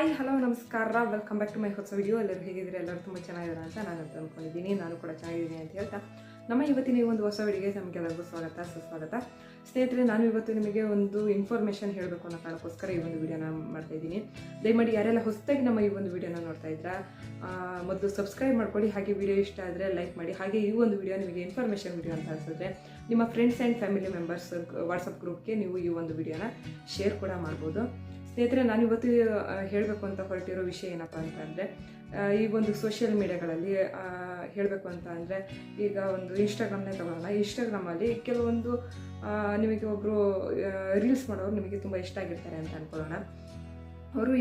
Hi hello ನಮಸ್ಕಾರ. Welcome back to my ಹೊಸ video ಎಲ್ಲರೂ ಹೇಗಿದ್ದೀರಿ? ಎಲ್ಲರೂ ತುಂಬ ಚೆನ್ನಾಗಿದ್ದಾರೆ ಅಂತ ನಾನು ಅಂತ ಅಂದ್ಕೊಂಡಿದ್ದೀನಿ ನಾನು ಕೂಡ ಚೆನ್ನಾಗಿದ್ದೀನಿ ಅಂತ ಹೇಳ್ತಾ. ನಮ್ಮ ಇವತ್ತಿನ ಈ ಒಂದು ಹೊಸ ವಿಡಿಯೋಗೆ ನಮಗೆಲ್ಲರಿಗೂ ಸ್ವಾಗತ, ಸುಸ್ವಾಗತ. ಸ್ನೇಹಿತರೆ, ನಾನು ಇವತ್ತು ನಿಮಗೆ ಒಂದು ಇನ್ಫಾರ್ಮೇಷನ್ ಹೇಳಬೇಕು ಅನ್ನೋ ಕಾರಣಕ್ಕೋಸ್ಕರ ಈ ಒಂದು ವಿಡಿಯೋನ ಮಾಡ್ತಾ ಇದ್ದೀನಿ. ದಯಮಾಡಿ ಯಾರೆಲ್ಲ ಹೊಸದಾಗಿ ನಮ್ಮ ಈ ಒಂದು ವಿಡಿಯೋನ ನೋಡ್ತಾ ಇದ್ರ ಮೊದಲು ಸಬ್ಸ್ಕ್ರೈಬ್ ಮಾಡ್ಕೊಳ್ಳಿ. ಹಾಗೆ ವಿಡಿಯೋ ಇಷ್ಟ ಆದರೆ ಲೈಕ್ ಮಾಡಿ. ಹಾಗೆ ಈ ಒಂದು ವಿಡಿಯೋ ನಿಮಗೆ ಇನ್ಫಾರ್ಮೇಷನ್ ವಿಡಿಯೋ ಅಂತ ಅನಿಸಿದ್ರೆ, ನಿಮ್ಮ friends and family members WhatsApp ಗ್ರೂಪ್ಗೆ ನೀವು ಈ ಒಂದು ವಿಡಿಯೋನ ಶೇರ್ ಕೂಡ ಮಾಡ್ಬೋದು. ಸ್ನೇಹಿತರೆ, ನಾನು ಇವತ್ತು ಹೇಳಬೇಕು ಅಂತ ಹೊರಟಿರೋ ವಿಷಯ ಏನಪ್ಪ ಅಂತಂದರೆ ಈ ಒಂದು ಸೋಷಿಯಲ್ ಮೀಡಿಯಾಗಳಲ್ಲಿ ಹೇಳಬೇಕು ಅಂತ ಅಂದರೆ, ಈಗ ಒಂದು ಇನ್ಸ್ಟಾಗ್ರಾಮ್ನೇ ತಗೊಳ್ಳೋಣ. ಇನ್ಸ್ಟಾಗ್ರಾಮಲ್ಲಿ ಕೆಲವೊಂದು ನಿಮಗೆ ಒಬ್ಬರು ರೀಲ್ಸ್ ಮಾಡೋರು ನಿಮಗೆ ತುಂಬ ಇಷ್ಟ ಆಗಿರ್ತಾರೆ ಅಂತ ಅಂದ್ಕೊಳ್ಳೋಣ ಅವರು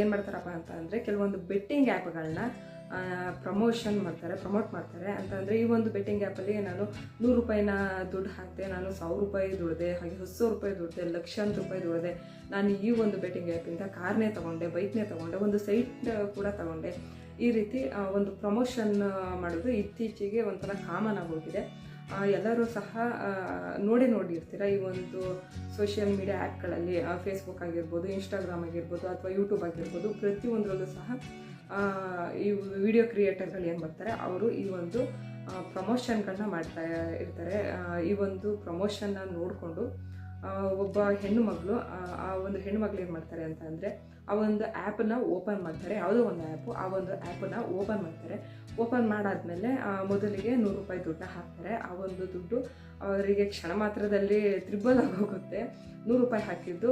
ಏನು ಮಾಡ್ತಾರಪ್ಪ ಅಂತ ಅಂದರೆ, ಕೆಲವೊಂದು ಬೆಟ್ಟಿಂಗ್ ಆ್ಯಪ್ಗಳನ್ನ ಪ್ರಮೋಷನ್ ಮಾಡ್ತಾರೆ ಪ್ರಮೋಟ್ ಮಾಡ್ತಾರೆ. ಅಂತಂದರೆ ಈ ಒಂದು ಬೆಟ್ಟಿಂಗ್ ಆ್ಯಪಲ್ಲಿ ನಾನು ನೂರು ರೂಪಾಯಿನ ದುಡ್ಡು ಹಾಕಿದೆ, ನಾನು ಸಾವಿರ ರೂಪಾಯಿ ದುಡ್ದೆ, ಹಾಗೆ ಹತ್ತು ಸಾವಿರ ರೂಪಾಯಿ ದುಡ್ದೆ ಲಕ್ಷಾಂತರ ರೂಪಾಯಿ ದುಡ್ದೆ, ನಾನು ಈ ಒಂದು ಬೆಟ್ಟಿಂಗ್ ಆ್ಯಪಿಂದ ಕಾರ್ನೇ ತೊಗೊಂಡೆ ಬೈಕ್ನೇ ತೊಗೊಂಡೆ, ಒಂದು ಸೈಟ್ ಕೂಡ ತೊಗೊಂಡೆ. ಈ ರೀತಿ ಒಂದು ಪ್ರಮೋಷನ್ ಮಾಡೋದು ಇತ್ತೀಚೆಗೆ ಒಂಥರ ಕಾಮನ್ ಆಗೋಗಿದೆ ಎಲ್ಲರೂ ಸಹ ನೋಡಿ ನೋಡಿ ನೋಡಿರ್ತೀರ ಈ ಒಂದು ಸೋಷಿಯಲ್ ಮೀಡಿಯಾ ಆ್ಯಪ್ಗಳಲ್ಲಿ ಫೇಸ್ಬುಕ್ ಆಗಿರ್ಬೋದು ಇನ್ಸ್ಟಾಗ್ರಾಮ್ ಆಗಿರ್ಬೋದು, ಅಥವಾ ಯೂಟ್ಯೂಬ್ ಆಗಿರ್ಬೋದು, ಪ್ರತಿಯೊಂದರಲ್ಲೂ ಸಹ ಈ ವಿಡಿಯೋ ಕ್ರಿಯೇಟರ್ಗಳು ಏನು ಬರ್ತಾರೆ ಅವರು ಈ ಒಂದು ಪ್ರಮೋಷನ್ಗಳನ್ನ ಮಾಡ್ತಾ ಇರ್ತಾರೆ. ಈ ಒಂದು ಪ್ರಮೋಷನ್ನ ನೋಡಿಕೊಂಡು ಒಬ್ಬ ಹೆಣ್ಣು ಮಗಳು, ಆ ಒಂದು ಹೆಣ್ಣು ಮಗಳು ಏನು ಮಾಡ್ತಾರೆ ಅಂತ ಅಂದರೆ, ಆ ಒಂದು ಆ್ಯಪನ್ನ ಓಪನ್ ಮಾಡ್ತಾರೆ. ಯಾವುದೋ ಒಂದು ಆ್ಯಪು ಆ ಒಂದು ಆ್ಯಪನ್ನ ಓಪನ್ ಮಾಡ್ತಾರೆ. ಓಪನ್ ಮಾಡಾದಮೇಲೆ ಮೊದಲಿಗೆ ನೂರು ರೂಪಾಯಿ ದುಡ್ಡನ್ನ ಹಾಕ್ತಾರೆ. ಆ ಒಂದು ದುಡ್ಡು ಅವರಿಗೆ ಕ್ಷಣ ಮಾತ್ರದಲ್ಲಿ ತ್ರಿಬಲ್ ಆಗೋಗುತ್ತೆ. ನೂರು ರೂಪಾಯಿ ಹಾಕಿದ್ದು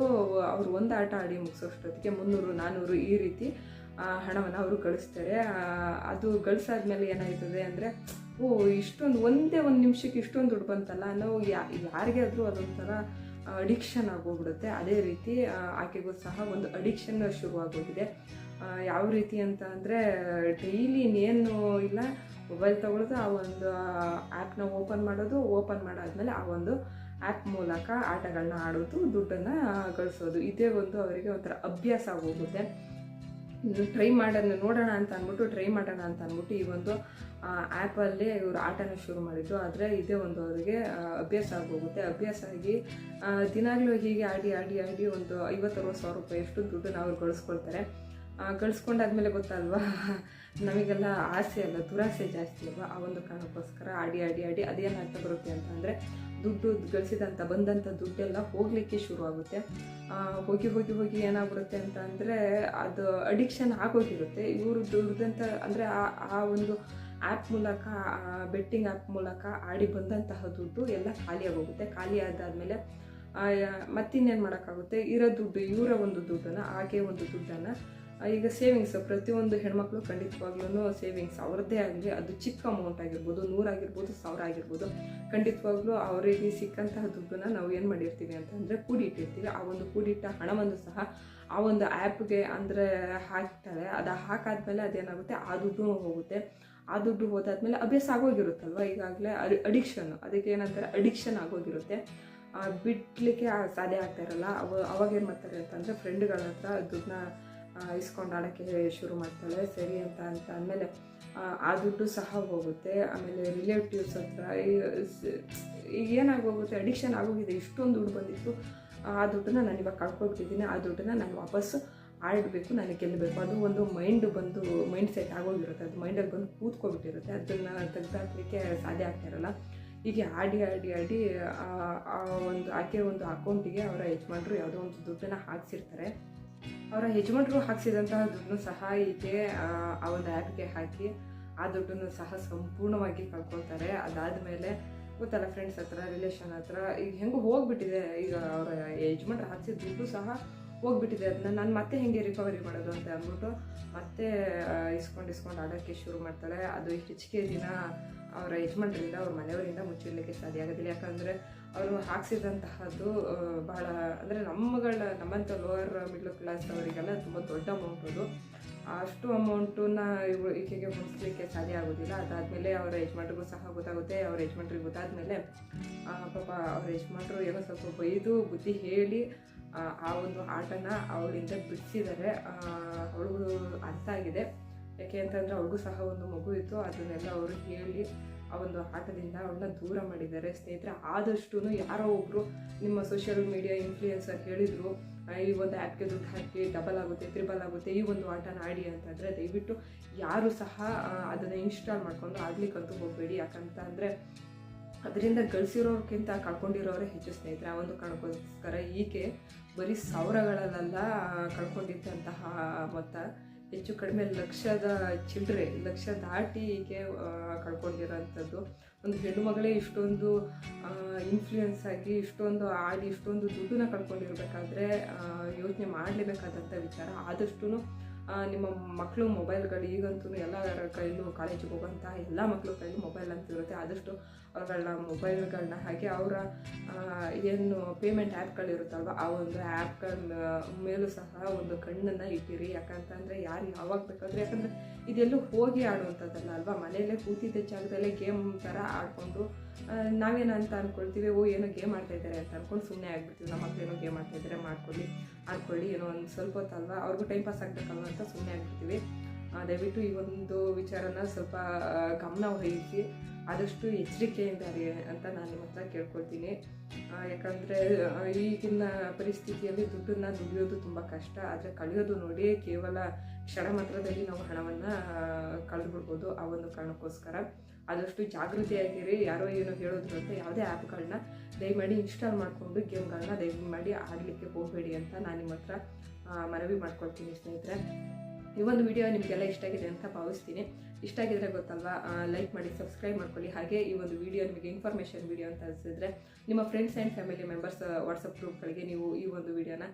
ಅವರು ಒಂದು ಆಟ ಆಡಿ ಮುಗಿಸೋಷ್ಟೊತ್ತಿಗೆ ಮುನ್ನೂರು ನಾನ್ನೂರು ಈ ರೀತಿ ಹಣವನ್ನು ಅವರು ಗಳಿಸ್ತಾರೆ. ಅದು ಗಳಿಸಾದ್ಮೇಲೆ ಏನಾಯ್ತದೆ ಅಂದರೆ, ಓ, ಇಷ್ಟೊಂದು ಒಂದೇ ಒಂದು ನಿಮಿಷಕ್ಕೆ ಇಷ್ಟೊಂದು ದುಡ್ಡು ಬಂತಲ್ಲ ಅನ್ನೋ ಯಾ, ಯಾರಿಗೆ ಆದರೂ ಅದೊಂಥರ ಅಡಿಕ್ಷನ್ ಆಗೋಗ್ಬಿಡುತ್ತೆ. ಅದೇ ರೀತಿ ಆಕೆಗೂ ಸಹ ಒಂದು ಅಡಿಕ್ಷನ್ ಶುರುವಾಗೋಗಿದೆ. ಯಾವ ರೀತಿ ಅಂತ ಅಂದರೆ ಡೈಲಿ ಇನ್ನೇನು ಇಲ್ಲ. ಮೊಬೈಲ್ ತಗೊಳ್ಳೋದು ಆ ಒಂದು ಆ್ಯಪ್ನ ಓಪನ್ ಮಾಡೋದು ಓಪನ್ ಮಾಡಾದ್ಮೇಲೆ ಆ ಒಂದು ಆ್ಯಪ್ ಮೂಲಕ ಆಟಗಳನ್ನ ಆಡೋದು, ದುಡ್ಡನ್ನು ಗಳಿಸೋದು. ಇದೇ ಒಂದು ಅವರಿಗೆ ಒಂಥರ ಅಭ್ಯಾಸ ಆಗೋಗುತ್ತೆ. ಟ್ರೈ ಮಾಡೋಣ, ನೋಡೋಣ ಅಂತ ಅಂದ್ಬಿಟ್ಟು ಟ್ರೈ ಮಾಡೋಣ ಅಂತ ಅಂದ್ಬಿಟ್ಟು ಈ ಒಂದು ಆ್ಯಪಲ್ಲಿ ಇವರು ಆಟನ ಶುರು ಮಾಡಿದ್ರು ಆದರೆ ಇದೇ ಒಂದು ಅವರಿಗೆ ಅಭ್ಯಾಸ ಆಗೋಗುತ್ತೆ. ಅಭ್ಯಾಸ ಆಗಿ ದಿನಾಗಲೂ ಹೀಗೆ ಆಡಿ ಆಡಿ ಆಡಿ ಒಂದು ಐವತ್ತರವತ್ತು ಸಾವಿರ ರೂಪಾಯಿ ಅಷ್ಟು ದುಡ್ಡನ್ನು ಅವ್ರು ಗಳಿಸ್ಕೊಳ್ತಾರೆ ಗಳಿಸ್ಕೊಂಡಾದ್ಮೇಲೆ ಗೊತ್ತಲ್ವಾ? ನಮಗೆಲ್ಲ ಆಸೆ ಅಲ್ಲ ದುರಾಸೆ ಜಾಸ್ತಿ ಅಲ್ವಾ? ಆ ಒಂದು ಕಾರಣಕ್ಕೋಸ್ಕರ ಆಡಿ ಆಡಿ ಆಡಿ ಅದೇನಾಗ್ತಾ ಬರುತ್ತೆ ಅಂತ ಅಂದರೆ ದುಡ್ಡು ಗಳಿಸಿದಂಥ ಬಂದಂಥ ದುಡ್ಡೆಲ್ಲ ಹೋಗಲಿಕ್ಕೆ ಶುರು ಆಗುತ್ತೆ ಆ, ಹೋಗಿ ಹೋಗಿ ಹೋಗಿ ಏನಾಗ್ಬಿಡುತ್ತೆ ಅಂತ ಅಂದರೆ ಅದು ಅಡಿಕ್ಷನ್ ಆಗೋಗಿರುತ್ತೆ. ಇವರು ದುಡ್ದಂಥ ಅಂದರೆ ಆ ಆ ಒಂದು ಆ್ಯಪ್ ಮೂಲಕ ಬೆಟ್ಟಿಂಗ್ ಆ್ಯಪ್ ಮೂಲಕ ಆಡಿ ಬಂದಂತಹ ದುಡ್ಡು ಎಲ್ಲ ಖಾಲಿಯಾಗೋಗುತ್ತೆ ಖಾಲಿ ಆದಾದಮೇಲೆ ಮತ್ತಿನ್ನೇನು ಮಾಡೋಕ್ಕಾಗುತ್ತೆ? ಇರೋ ದುಡ್ಡು ಇವರ ಒಂದು ದುಡ್ಡನ್ನು ಹಾಗೆ ಒಂದು ದುಡ್ಡನ್ನು ಈಗ ಸೇವಿಂಗ್ಸ್ ಪ್ರತಿಯೊಂದು ಹೆಣ್ಮಕ್ಳು ಖಂಡಿತವಾಗ್ಲೂ ಸೇವಿಂಗ್ಸ್ ಅವ್ರದ್ದೇ ಆಗಲಿ ಅದು ಚಿಕ್ಕ ಅಮೌಂಟ್ ಆಗಿರ್ಬೋದು ನೂರಾಗಿರ್ಬೋದು ಸಾವಿರ ಆಗಿರ್ಬೋದು. ಖಂಡಿತವಾಗ್ಲೂ ಅವರಿಗೆ ಸಿಕ್ಕಂತಹ ದುಡ್ಡನ್ನ ನಾವು ಏನು ಮಾಡಿರ್ತೀವಿ ಅಂತಂದರೆ ಕೂಡಿಟ್ಟಿರ್ತೀವಿ. ಆ ಒಂದು ಕೂಡಿಟ್ಟ ಹಣವನ್ನು ಸಹ ಆ ಒಂದು ಆ್ಯಪ್ಗೆ ಅಂದರೆ ಹಾಕ್ತಾರೆ. ಅದು ಹಾಕಾದ್ಮೇಲೆ ಅದೇನಾಗುತ್ತೆ? ಆ ದುಡ್ಡು ಹೋಗುತ್ತೆ. ಆ ದುಡ್ಡು ಹೋದಾದ್ಮೇಲೆ ಅಭ್ಯಾಸ ಆಗೋಗಿರುತ್ತಲ್ವ? ಈಗಾಗಲೇ ಅಡಿಕ್ಷನ್ ಅದಕ್ಕೆ ಏನಂತಾರೆ? ಅಡಿಕ್ಷನ್ ಆಗೋಗಿರುತ್ತೆ. ಬಿಡಲಿಕ್ಕೆ ಸಾಧ್ಯ ಆಗ್ತಾ ಇರಲ್ಲ. ಅವ, ಅವಾಗ ಏನು ಮಾಡ್ತಾರೆ ಅಂತಂದರೆ ಫ್ರೆಂಡ್ಗಳ ಹತ್ರ ದುಡ್ಡನ್ನ ಇಸ್ಕೊಂಡು ಆಡೋಕ್ಕೆ ಶುರು ಮಾಡ್ತಾಳೆ. ಸರಿ ಅಂತ ಅಂತ ಅಂದಮೇಲೆ, ಆ ದುಡ್ಡು ಸಹ ಹೋಗುತ್ತೆ. ಆಮೇಲೆ ರಿಲೇಟಿವ್ಸ್ ಹತ್ರ ಈಗ ಏನಾಗೋಗುತ್ತೆ ಅಡಿಕ್ಷನ್ ಆಗೋಗಿದೆ, ಇಷ್ಟೊಂದು ದುಡ್ಡು ಬಂದಿತ್ತು, ಆ ದುಡ್ಡನ್ನ ನಾನು ಇವಾಗ ಕಳ್ಕೊಬಿಟ್ಟಿದ್ದೀನಿ ಆ ದುಡ್ಡನ್ನ ನಾನು ವಾಪಸ್ಸು ಆಡಬೇಕು ನನಗೆ ಗೆಲ್ಲಬೇಕು. ಅದು ಒಂದು ಮೈಂಡ್ ಬಂದು ಮೈಂಡ್ ಸೆಟ್ ಆಗೋಗಿರುತ್ತೆ. ಅದು ಮೈಂಡಲ್ಲಿ ಬಂದು ಕೂತ್ಕೊಬಿಟ್ಟಿರುತ್ತೆ. ಅದನ್ನು ತೆಗೆದಾಕಲಿಕ್ಕೆ ಸಾಧ್ಯ ಆಗ್ತಿರಲ್ಲ ಹೀಗೆ ಆಡಿ ಆಡಿ ಆಡಿ, ಆ ಒಂದು, ಆಕೆ ಒಂದು ಅಕೌಂಟಿಗೆ ಅವರ ಯಜಮಾನರು ಯಾವುದೋ ಒಂದು ದುಡ್ಡನ್ನು ಹಾಕ್ಸಿರ್ತಾರೆ. ಅವರ ಯಜಮಾನ್ರು ಹಾಕ್ಸಿದಂತಹ ದುಡ್ಡು ಸಹ ಈಕೆ ಆ, ಒಂದು ಆ್ಯಪ್ಗೆ ಹಾಕಿ ಆ ದುಡ್ಡನ್ನು ಸಹ ಸಂಪೂರ್ಣವಾಗಿ ಕಳ್ಕೊಳ್ತಾರೆ. ಅದಾದಮೇಲೆ ಗೊತ್ತಲ್ಲ ಫ್ರೆಂಡ್ಸ್ ಹತ್ರ ರಿಲೇಷನ್ ಹತ್ರ ಈಗ ಹೆಂಗೆ ಹೋಗ್ಬಿಟ್ಟಿದೆ. ಈಗ ಅವರ ಯಜಮಾನ್ರು ಹಾಕ್ಸಿದ ದುಡ್ಡು ಸಹ ಹೋಗ್ಬಿಟ್ಟಿದೆ. ಅದನ್ನ ನಾನು ಮತ್ತೆ ಹೆಂಗೆ ರಿಕವರಿ ಮಾಡೋದು ಅಂತ ಅಂದ್ಬಿಟ್ಟು ಮತ್ತೆ ಇಸ್ಕೊಂಡು ಇಸ್ಕೊಂಡು ಆಡೋಕ್ಕೆ ಶುರು ಮಾಡ್ತಾಳೆ. ಅದು ಹೆಚ್ಚಿಗೆ ದಿನ ಅವರ ಯಜಮಾನ್ರಿಂದ, ಅವ್ರ ಮನೆಯವರಿಂದ ಮುಚ್ಚಿಡಲಿಕ್ಕೆ ಸಾಧ್ಯ ಆಗೋದಿಲ್ಲ. ಯಾಕಂದರೆ ಅವರು ಹಾಕ್ಸಿದಂತಹದ್ದು ಬಹಳ, ಅಂದರೆ ನಮ್ಮಗಳ, ನಮ್ಮಂಥ ಲೋವರ್ ಮಿಡ್ಲ್ ಕ್ಲಾಸ್ ಅವರಿಗೆಲ್ಲ ತುಂಬ ದೊಡ್ಡ ಅಮೌಂಟ್ ಅದು. ಅಷ್ಟು ಅಮೌಂಟನ್ನ ಇವು ಈಕೆಗೆ ಹೊಂದಿಸ್ಲಿಕ್ಕೆ ಸಾಧ್ಯ ಆಗೋದಿಲ್ಲ. ಅದಾದಮೇಲೆ ಅವರ ಯಜಮಾನ್ರಿಗೂ ಸಹ ಗೊತ್ತಾಗುತ್ತೆ. ಅವ್ರ ಯಜಮಾನ್ರಿಗೆ ಗೊತ್ತಾದಮೇಲೆ ಪಾಪ ಅವ್ರ ಯಜಮಾನ್ರು ಏನೋ ಸ್ವಲ್ಪ ಬೈದು, ಬುದ್ಧಿ ಹೇಳಿ ಆ, ಒಂದು ಆಟನ ಅವಳಿಂದ ಬಿಡಿಸಿದ್ದಾರೆ. ಅವಳು ಅರ್ಥ ಆಗಿದೆ. ಯಾಕೆ ಅಂತಂದರೆ ಅವ್ರಿಗೂ ಸಹ ಒಂದು ಮಗು ಇತ್ತು. ಅದನ್ನೆಲ್ಲ ಅವರು ಹೇಳಿ ಆ ಒಂದು ಆಟದಿಂದ ಅವ್ರನ್ನ ದೂರ ಮಾಡಿದ್ದಾರೆ. ಸ್ನೇಹಿತರೆ ಆದಷ್ಟು ಯಾರೋ ಒಬ್ಬರು ನಿಮ್ಮ ಸೋಷಿಯಲ್ ಮೀಡಿಯಾ ಇನ್ಫ್ಲೂಯೆನ್ಸರ್ ಹೇಳಿದರು ಈ ಒಂದು ಆ್ಯಪ್ಗೆ ದುಡ್ಡು ಹಾಕಿ ಡಬಲ್ ಆಗುತ್ತೆ ತ್ರಿಬಲ್ ಆಗುತ್ತೆ ಈ ಒಂದು ಆಟನ ಆಡಿ ಅಂತಂದರೆ ದಯವಿಟ್ಟು ಯಾರು ಸಹ ಅದನ್ನು ಇನ್ಸ್ಟಾಲ್ ಮಾಡ್ಕೊಂಡು ಆಡ್ಲಿಕ್ಕಂತೂ ಹೋಗಬೇಡಿ. ಯಾಕಂತ ಅಂದರೆ ಅದರಿಂದ ಗಳಿಸಿರೋರ್ಕಿಂತ ಕಳ್ಕೊಂಡಿರೋರೇ ಹೆಚ್ಚು ಸ್ನೇಹಿತರೆ. ಆ ಒಂದು ಕಾರಣಕ್ಕೋಸ್ಕರ ಈಕೆ ಬರೀ ಸಾವಿರಗಳಲ್ಲೆಲ್ಲ ಕಳ್ಕೊಂಡಿದ್ದಂತಹ ಮೊತ್ತ. ಹೆಚ್ಚು ಕಡಿಮೆ ಲಕ್ಷದ ಚಿಲ್ಲರೆ ಲಕ್ಷ ದಾಟಿ ಈಕೆ ಕಳ್ಕೊಂಡಿರೋಂಥದ್ದು. ಒಂದು ಹೆಣ್ಣು ಮಗಳೇ ಇಷ್ಟೊಂದು ಇನ್ಫ್ಲೂಯೆನ್ಸ್ ಆಗಿ ಇಷ್ಟೊಂದು ಆಡಿ ಇಷ್ಟೊಂದು ದುಡ್ಡನ್ನ ಕಳ್ಕೊಂಡಿರಬೇಕಾದ್ರೆ ಯೋಚನೆ ಮಾಡಲೇಬೇಕಾದಂಥ ವಿಚಾರ. ಆದಷ್ಟು ನಿಮ್ಮ ಮಕ್ಕಳು ಮೊಬೈಲ್ಗಳು ಈಗಂತೂ ಎಲ್ಲರ ಕೈಲೂ ಕಾಲೇಜಿಗೆ ಹೋಗುವಂಥ ಎಲ್ಲ ಮಕ್ಕಳು ಕೈಲೂ ಮೊಬೈಲ್ ಅಂತ ಇರುತ್ತೆ. ಆದಷ್ಟು ಅವ್ರಗಳನ್ನ ಮೊಬೈಲ್ಗಳನ್ನ ಹಾಗೆ ಅವರ ಏನು ಪೇಮೆಂಟ್ ಆ್ಯಪ್ಗಳಿರುತ್ತಲ್ವ ಆ ಒಂದು ಆ್ಯಪ್ಗಳ ಮೇಲೂ ಸಹ ಒಂದು ಕಣ್ಣನ್ನು ಇಟ್ಟಿರಿ. ಯಾಕಂತಂದರೆ ಯಾರು ಯಾವಾಗ ಬೇಕಾದ್ರೆ, ಯಾಕಂದರೆ ಇದೆಲ್ಲೂ ಹೋಗಿ ಆಡುವಂಥದ್ದಲ್ಲ ಅಲ್ವಾ? ಮನೆಯಲ್ಲೇ ಕೂತಿದ್ದ ಜಾಗದಲ್ಲೇ ಗೇಮ್ ಥರ ಆಡಿಕೊಂಡು ನಾವೇನಂತ ಅಂದ್ಕೊಳ್ತೀವಿ ಓ, ಏನೋ ಗೇಮ್ ಇದ್ದಾರೆ ಅಂತ ಅಂದ್ಕೊಂಡು ಸುಮ್ಮನೆ ಆಗ್ಬಿಡ್ತೀವಿ. ನಮ್ಮ ಮಕ್ಕಳು ಏನೋ ಗೇಮ್ ಇದ್ದಾರೆ ಮಾಡ್ಕೊಳ್ಳಿ, ಆಡ್ಕೊಳ್ಳಿ, ಏನೋ ಒಂದು ಸ್ವಲ್ಪ ಹೊತ್ತಲ್ವ ಅವ್ರಿಗೂ ಟೈಮ್ ಪಾಸ್ ಆಗಬೇಕಲ್ವ ಅಂತ ಸುಮ್ಮನೆ ಆಗ್ಬಿಡ್ತೀವಿ. ದಯವಿಟ್ಟು ಈ ಒಂದು ವಿಚಾರನ ಸ್ವಲ್ಪ ಗಮನ ವಹಿಸಿ, ಆದಷ್ಟು ಎಚ್ಚರಿಕೆಯಿಂದ ಅಂತ ನಾನು ನಿಮ್ಮ ಹತ್ರ ಕೇಳ್ಕೊಳ್ತೀನಿ. ಯಾಕಂದರೆ ಈಗಿನ ಪರಿಸ್ಥಿತಿಯಲ್ಲಿ ದುಡ್ಡನ್ನು ದುಡಿಯೋದು ತುಂಬ ಕಷ್ಟ. ಆದರೆ ಕಳೆಯೋದು ನೋಡಿ, ಕೇವಲ ಕ್ಷಣ ಮಾತ್ರದಲ್ಲಿ ನಾವು ಹಣವನ್ನು ಕಳೆದುಬಿಡ್ಬೋದು ಆ ಒಂದು ಕಾರಣಕ್ಕೋಸ್ಕರ. ಆದಷ್ಟು ಜಾಗೃತಿಯಾಗಿರಿ, ಯಾರೋ ಏನೋ ಹೇಳೋದ್ರು ಅಂತ ಯಾವುದೇ ಆ್ಯಪ್ಗಳನ್ನ ದಯಮಾಡಿ ಇನ್ಸ್ಟಾಲ್ ಮಾಡಿಕೊಂಡು ಗೇಮ್ಗಳನ್ನ ದಯಮಾಡಿ ಆಡಲಿಕ್ಕೆ ಹೋಗಬೇಡಿ ಅಂತ ನಾನು ನಿಮ್ಮ ಹತ್ರ ಮನವಿ ಮಾಡ್ಕೊಳ್ತೀನಿ ಸ್ನೇಹಿತರೆ. ಈ ಒಂದು ವಿಡಿಯೋ ನಿಮಗೆಲ್ಲ ಇಷ್ಟ ಆಗಿದೆ ಅಂತ ಭಾವಿಸ್ತೀನಿ. ಇಷ್ಟ ಆಗಿದ್ರೆ ಗೊತ್ತಲ್ವಾ ಲೈಕ್ ಮಾಡಿ, ಸಬ್ಸ್ಕ್ರೈಬ್ ಮಾಡ್ಕೊಳ್ಳಿ. ಹಾಗೆ ಈ ಒಂದು ವಿಡಿಯೋ ನಿಮಗೆ ಇನ್ಫಾರ್ಮೇಷನ್ ವಿಡಿಯೋ ಅಂತ ಅನಿಸಿದ್ರೆ ನಿಮ್ಮ friends and family members WhatsApp ಗ್ರೂಪ್ಗಳಿಗೆ ನೀವು ಈ ಒಂದು ವಿಡಿಯೋನ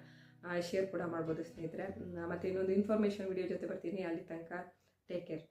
ಶೇರ್ ಕೂಡ ಮಾಡ್ಬೋದು ಸ್ನೇಹಿತರೆ. ಮತ್ತು ಇನ್ನೊಂದು ಇನ್ಫಾರ್ಮೇಷನ್ ವಿಡಿಯೋ ಜೊತೆ ಬರ್ತೀನಿ. ಅಲ್ಲಿ ತನಕ ಟೇಕ್ ಕೇರ್.